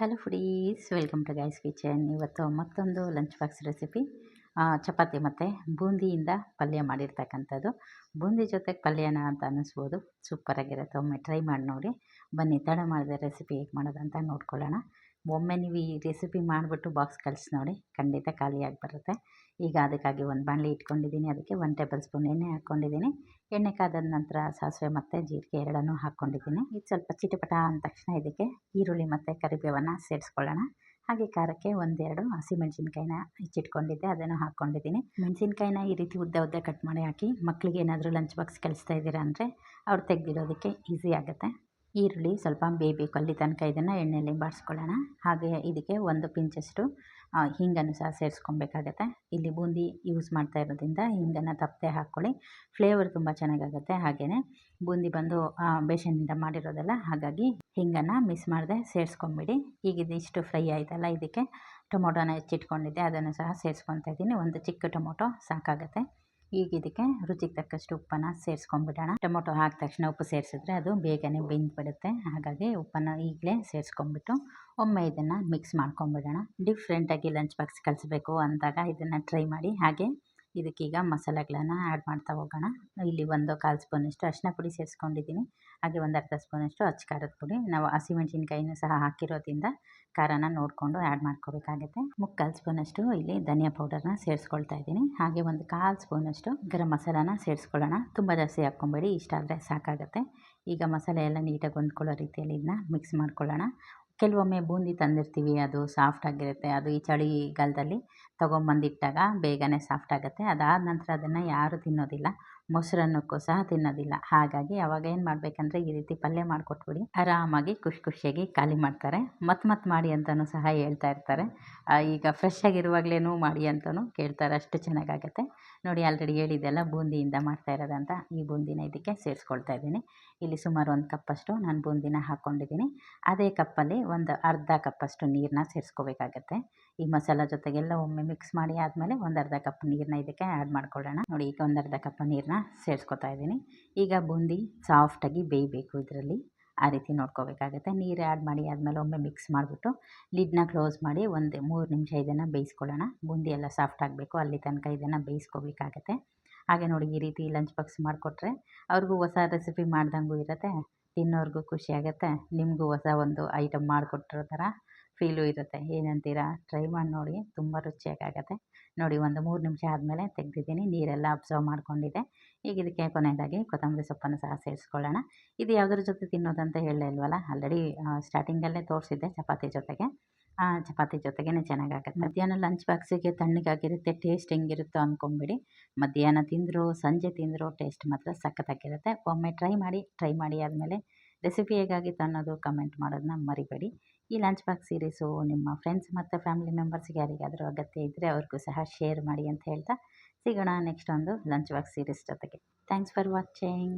Hello foodies welcome to guys kitchen. ಇವತ್ತು ಮತ್ತೊಂದು lunch box recipe chapati ಮತ್ತು ಬೂಂದಿಯಿಂದ ಪಲ್ಯ ಮಾಡಿರ್ತಕ್ಕಂಥದ್ದು. ಬೂಂದಿ ಜೊತೆಗೆ ಪಲ್ಯನ ಅಂತ ಅನ್ನಿಸ್ಬೋದು. ಸೂಪರಾಗಿರುತ್ತೆ ಒಮ್ಮೆ ಟ್ರೈ ಮಾಡಿ ನೋಡಿ. ಬನ್ನಿ, ತಡ ಮಾಡಿದ ರೆಸಿಪಿ ಹೇಗೆ ಮಾಡೋದಂತ ನೋಡ್ಕೊಳ್ಳೋಣ. ಒಮ್ಮೆ ನೀವು ಈ ರೆಸಿಪಿ ಮಾಡಿಬಿಟ್ಟು ಬಾಕ್ಸ್ ಕಳಿಸಿ ನೋಡಿ, ಖಂಡಿತ ಖಾಲಿಯಾಗಿ ಬರುತ್ತೆ ಈಗ ಅದಕ್ಕಾಗಿ ಒಂದು ಬಾಣಲಿ ಇಟ್ಕೊಂಡಿದ್ದೀನಿ. ಅದಕ್ಕೆ ಒನ್ ಟೇಬಲ್ ಸ್ಪೂನ್ ಎಣ್ಣೆ ಹಾಕ್ಕೊಂಡಿದ್ದೀನಿ. ಎಣ್ಣೆ ಕಾದ ನಂತರ ಸಾಸಿವೆ ಮತ್ತು ಜೀರಿಗೆ ಎರಡನ್ನೂ ಹಾಕ್ಕೊಂಡಿದ್ದೀನಿ. ಇದು ಸ್ವಲ್ಪ ಚಿಟಪಟ ಅಂದ ತಕ್ಷಣ ಇದಕ್ಕೆ ಈರುಳ್ಳಿ ಮತ್ತು ಕರಿಬೇವನ್ನು ಸೇರಿಸ್ಕೊಳ್ಳೋಣ. ಹಾಗೆ ಖಾರಕ್ಕೆ ಒಂದೆರಡು ಹಸಿಮೆಣ್ಸಿನ್ಕಾಯಿನ ಹೆಚ್ಚಿಟ್ಕೊಂಡಿದ್ದೆ, ಅದನ್ನು ಹಾಕ್ಕೊಂಡಿದ್ದೀನಿ. ಮೆಣಸಿನ್ಕಾಯಿನ ಈ ರೀತಿ ಉದ್ದ ಉದ್ದ ಕಟ್ ಮಾಡಿ ಹಾಕಿ ಮಕ್ಕಳಿಗೆ ಏನಾದರೂ ಲಂಚ್ ಬಾಕ್ಸ್ ಕಳಿಸ್ತಾ ಇದ್ದೀರಾ ಅಂದರೆ ಅವ್ರು ತೆಗೆದಿಡೋದಕ್ಕೆ ಈಸಿ ಆಗುತ್ತೆ. ಈರುಳ್ಳಿ ಸ್ವಲ್ಪ ಬೇಯಬೇಕು ಅಲ್ಲಿ ತನಕ ಇದನ್ನು ಎಣ್ಣೆಯಲ್ಲಿ ಬಾಡಿಸ್ಕೊಳ್ಳೋಣ. ಹಾಗೆ ಇದಕ್ಕೆ ಒಂದು ಪಿಂಚಷ್ಟು ಹಿಂಗನ್ನು ಸಹ ಸೇರಿಸ್ಕೊಬೇಕಾಗತ್ತೆ. ಇಲ್ಲಿ ಬೂಂದಿ ಯೂಸ್ ಮಾಡ್ತಾ ಇರೋದ್ರಿಂದ ಹಿಂಗನ್ನು ತಪ್ಪದೆ ಹಾಕ್ಕೊಳ್ಳಿ. ಫ್ಲೇವರ್ ತುಂಬ ಚೆನ್ನಾಗಾಗುತ್ತೆ. ಹಾಗೆಯೇ ಬೂಂದಿ ಬಂದು ಬೇಸನ್ನಿಂದ ಮಾಡಿರೋದಲ್ಲ, ಹಾಗಾಗಿ ಹಿಂಗನ್ನು ಮಿಸ್ ಮಾಡದೆ ಸೇರಿಸ್ಕೊಂಬಿಡಿ. ಈಗ ಇದಿಷ್ಟು ಫ್ರೈ ಆಯಿತಲ್ಲ, ಇದಕ್ಕೆ ಟೊಮೊಟೊನ ಹೆಚ್ಚಿಟ್ಕೊಂಡಿದ್ದೆ, ಅದನ್ನು ಸಹ ಸೇರಿಸ್ಕೊತಾ ಇದ್ದೀನಿ. ಒಂದು ಚಿಕ್ಕ ಟೊಮೊಟೊ ಸಾಕಾಗುತ್ತೆ. ಈಗ ಇದಕ್ಕೆ ರುಚಿಗೆ ತಕ್ಕಷ್ಟು ಉಪ್ಪನ್ನು ಸೇರಿಸ್ಕೊಂಡ್ಬಿಡೋಣ. ಟೊಮೊಟೊ ಹಾಕಿದ ತಕ್ಷಣ ಉಪ್ಪು ಸೇರಿಸಿದ್ರೆ ಅದು ಬೇಗನೆ ಬೆಂದ್ಬಿಡುತ್ತೆ ಹಾಗಾಗಿ ಉಪ್ಪನ್ನು ಈಗಲೇ ಸೇರಿಸ್ಕೊಂಡ್ಬಿಟ್ಟು ಒಮ್ಮೆ ಇದನ್ನು ಮಿಕ್ಸ್ ಮಾಡ್ಕೊಂಬಿಡೋಣ ಡಿಫ್ರೆಂಟಾಗಿ ಲಂಚ್ ಬಾಕ್ಸ್ ಕಲಿಸ್ಬೇಕು ಅಂದಾಗ ಇದನ್ನು ಟ್ರೈ ಮಾಡಿ. ಹಾಗೆ ಇದಕ್ಕೀಗ ಮಸಾಲೆಗಳನ್ನು ಆ್ಯಡ್ ಮಾಡ್ತಾ ಹೋಗೋಣ. ಇಲ್ಲಿ ಒಂದು ಕಾಲು ಸ್ಪೂನಷ್ಟು ಅರಿಶಿನ ಪುಡಿ ಸೇರಿಸ್ಕೊಂಡಿದ್ದೀನಿ. ಹಾಗೆ ಒಂದು ಅರ್ಧ ಸ್ಪೂನಷ್ಟು ಅಚ್ಚ ಖಾರದ ಪುಡಿ. ನಾವು ಹಸಿಮೆಣ್ಸಿನ್ಕಾಯಿನೂ ಸಹ ಹಾಕಿರೋದ್ರಿಂದ ಖಾರನ ನೋಡಿಕೊಂಡು ಆ್ಯಡ್ ಮಾಡ್ಕೋಬೇಕಾಗುತ್ತೆ. ಮುಕ್ಕಾಲು ಸ್ಪೂನಷ್ಟು ಇಲ್ಲಿ ಧನಿಯಾ ಪೌಡರ್ನ ಸೇರಿಸ್ಕೊಳ್ತಾ ಇದ್ದೀನಿ. ಹಾಗೆ ಒಂದು ಕಾಲು ಸ್ಪೂನಷ್ಟು ಗರಂ ಮಸಾಲಾನ ಸೇರಿಸ್ಕೊಳ್ಳೋಣ. ತುಂಬ ಜಾಸ್ತಿ ಹಾಕ್ಕೊಬೇಡಿ, ಇಷ್ಟ ಆದರೆ ಸಾಕಾಗುತ್ತೆ. ಈಗ ಮಸಾಲೆ ಎಲ್ಲ ನೀಟಾಗಿ ಹೊಂದ್ಕೊಳ್ಳೋ ರೀತಿಯಲ್ಲಿ ಇದನ್ನ ಮಿಕ್ಸ್ ಮಾಡ್ಕೊಳ್ಳೋಣ. ಕೆಲವೊಮ್ಮೆ ಬೂಂದಿ ತಂದಿರ್ತೀವಿ, ಅದು ಸಾಫ್ಟ್ ಆಗಿರುತ್ತೆ. ಅದು ಈ ಚಳಿಗಾಲದಲ್ಲಿ ತೊಗೊಂಬಂದಿಟ್ಟಾಗ ಬೇಗನೆ ಸಾಫ್ಟ್ ಆಗುತ್ತೆ. ಅದಾದ ನಂತರ ಅದನ್ನು ಯಾರೂ ತಿನ್ನೋದಿಲ್ಲ. ಮೊಸರನ್ನಕ್ಕೂ ಸಹ ತಿನ್ನೋದಿಲ್ಲ. ಹಾಗಾಗಿ ಅವಾಗ ಏನು ಮಾಡಬೇಕಂದ್ರೆ ಈ ರೀತಿ ಪಲ್ಯ ಮಾಡಿಕೊಟ್ಬಿಡಿ. ಆರಾಮಾಗಿ ಖುಷಿ ಖುಷಿಯಾಗಿ ಖಾಲಿ ಮಾಡ್ತಾರೆ. ಮತ್ತೆ ಮತ್ತೆ ಮಾಡಿ ಅಂತಲೂ ಸಹ ಹೇಳ್ತಾ ಇರ್ತಾರೆ. ಈಗ ಫ್ರೆಶ್ ಆಗಿರುವಾಗಲೇನೂ ಮಾಡಿ ಅಂತಲೂ ಕೇಳ್ತಾರೆ. ಅಷ್ಟು ಚೆನ್ನಾಗಾಗತ್ತೆ. ನೋಡಿ ಆಲ್ರೆಡಿ ಹೇಳಿದ್ದೆಲ್ಲ ಬೂಂದಿಯಿಂದ ಮಾಡ್ತಾ ಇರೋದಂತ ಈ ಬೂಂದಿನ ಇದಕ್ಕೆ ಸೇರಿಸ್ಕೊಳ್ತಾ ಇದ್ದೀನಿ. ಇಲ್ಲಿ ಸುಮಾರು ಒಂದು ಕಪ್ಪಷ್ಟು ನಾನು ಬೂಂದಿನ ಹಾಕ್ಕೊಂಡಿದ್ದೀನಿ ಅದೇ ಕಪ್ಪಲ್ಲಿ ಒಂದು ಅರ್ಧ ಕಪ್ಪಷ್ಟು ನೀರನ್ನ ಸೇರಿಸ್ಕೋಬೇಕಾಗತ್ತೆ. ಈ ಮಸಾಲ ಜೊತೆಗೆಲ್ಲ ಒಮ್ಮೆ ಮಿಕ್ಸ್ ಮಾಡಿ ಆದಮೇಲೆ ಒಂದು ಅರ್ಧ ಕಪ್ ನೀರನ್ನ ಇದಕ್ಕೆ ಆ್ಯಡ್ ಮಾಡ್ಕೊಳ್ಳೋಣ. ನೋಡಿ, ಈಗ ಒಂದು ಅರ್ಧ ಕಪ್ ನೀರನ್ನ ಸೇರಿಸ್ಕೊತಾ ಇದ್ದೀನಿ. ಈಗ ಬೂಂದಿ ಸಾಫ್ಟಾಗಿ ಬೇಯಬೇಕು ಇದರಲ್ಲಿ. ಆ ರೀತಿ ನೋಡ್ಕೋಬೇಕಾಗತ್ತೆ. ನೀರು ಆ್ಯಡ್ ಮಾಡಿ ಆದಮೇಲೆ ಒಮ್ಮೆ ಮಿಕ್ಸ್ ಮಾಡಿಬಿಟ್ಟು ಲಿಡ್ನ ಕ್ಲೋಸ್ ಮಾಡಿ ಒಂದು ಮೂರು ನಿಮಿಷ ಇದನ್ನು ಬೇಯಿಸ್ಕೊಳ್ಳೋಣ. ಬೂಂದಿ ಎಲ್ಲ ಸಾಫ್ಟ್ ಆಗಬೇಕು, ಅಲ್ಲಿ ತನಕ ಇದನ್ನು ಬೇಯಿಸ್ಕೋಬೇಕಾಗತ್ತೆ. ಹಾಗೆ ನೋಡಿ, ಈ ರೀತಿ ಲಂಚ್ ಬಾಕ್ಸ್ ಮಾಡಿಕೊಟ್ರೆ ಅವ್ರಿಗೂ ಹೊಸ ರೆಸಿಪಿ ಮಾಡ್ದಂಗೂ ಇರುತ್ತೆ. ತಿನ್ನೋರಿಗೂ ಖುಷಿಯಾಗತ್ತೆ ನಿಮಗೂ ಹೊಸ ಒಂದು ಐಟಮ್ ಮಾಡಿಕೊಟ್ಟಿರೋ ಥರ ಫೀಲು ಇರುತ್ತೆ. ಏನಂತೀರಾ? ಟ್ರೈ ಮಾಡಿ ನೋಡಿ. ತುಂಬ ರುಚಿಯಾಗುತ್ತೆ ನೋಡಿ, ಒಂದು ಮೂರು ನಿಮಿಷ ಆದಮೇಲೆ ತೆಗೆದಿದ್ದೀನಿ. ನೀರೆಲ್ಲ ಅಬ್ಸರ್ವ್ ಮಾಡ್ಕೊಂಡಿದೆ ಈಗ ಇದಕ್ಕೆ ಕೊನೆಯದಾಗಿ ಕೊತ್ತಂಬರಿ ಸೊಪ್ಪನ್ನು ಸಹ ಸೇರಿಸ್ಕೊಳ್ಳೋಣ. ಇದು ಯಾವುದ್ರ ಜೊತೆ ತಿನ್ನೋದಂತ ಹೇಳಲೇ ಇಲ್ವಲ್ಲ? ಆಲ್ರೆಡಿ ಸ್ಟಾರ್ಟಿಂಗಲ್ಲೇ ತೋರಿಸಿದ್ದೆ ಚಪಾತಿ ಜೊತೆಗೆ. ಚಪಾತಿ ಜೊತೆಗೇ ಚೆನ್ನಾಗಾಗುತ್ತೆ. ಮಧ್ಯಾಹ್ನ ಲಂಚ್ ಬಾಕ್ಸಿಗೆ ತಣ್ಣಗಾಗಿರುತ್ತೆ ಟೇಸ್ಟ್ ಹೆಂಗಿರುತ್ತೋ ಅಂದ್ಕೊಂಬಿಡಿ ಮಧ್ಯಾಹ್ನ ತಿಂದರೂ, ಸಂಜೆ ತಿಂದರೂ ಟೇಸ್ಟ್ ಮಾತ್ರ ಸಖತ್ತಾಗಿರುತ್ತೆ. ಒಮ್ಮೆ ಟ್ರೈ ಮಾಡಿ ಟ್ರೈ ಮಾಡಿ ಆದಮೇಲೆ ರೆಸಿಪಿ ಹೇಗಾಗಿತ್ತು ಅನ್ನೋದು ಕಮೆಂಟ್ ಮಾಡೋದನ್ನ ಮರಿಬೇಡಿ. ಈ ಲಂಚ್ ಬಾಕ್ಸ್ ಸೀರೀಸು ನಿಮ್ಮ ಫ್ರೆಂಡ್ಸ್ ಮತ್ತು ಫ್ಯಾಮಿಲಿ ಮೆಂಬರ್ಸ್ಗೆ ಯಾರಿಗಾದರೂ ಅಗತ್ಯ ಇದ್ದರೆ ಅವ್ರಿಗೂ ಸಹ ಶೇರ್ ಮಾಡಿ ಅಂತ ಹೇಳ್ತಾ ಸಿಗೋಣ ನೆಕ್ಸ್ಟ್ ಒಂದು ಲಂಚ್ ಬಾಕ್ಸ್ ಸೀರೀಸ್ ಜೊತೆಗೆ. Thanks for watching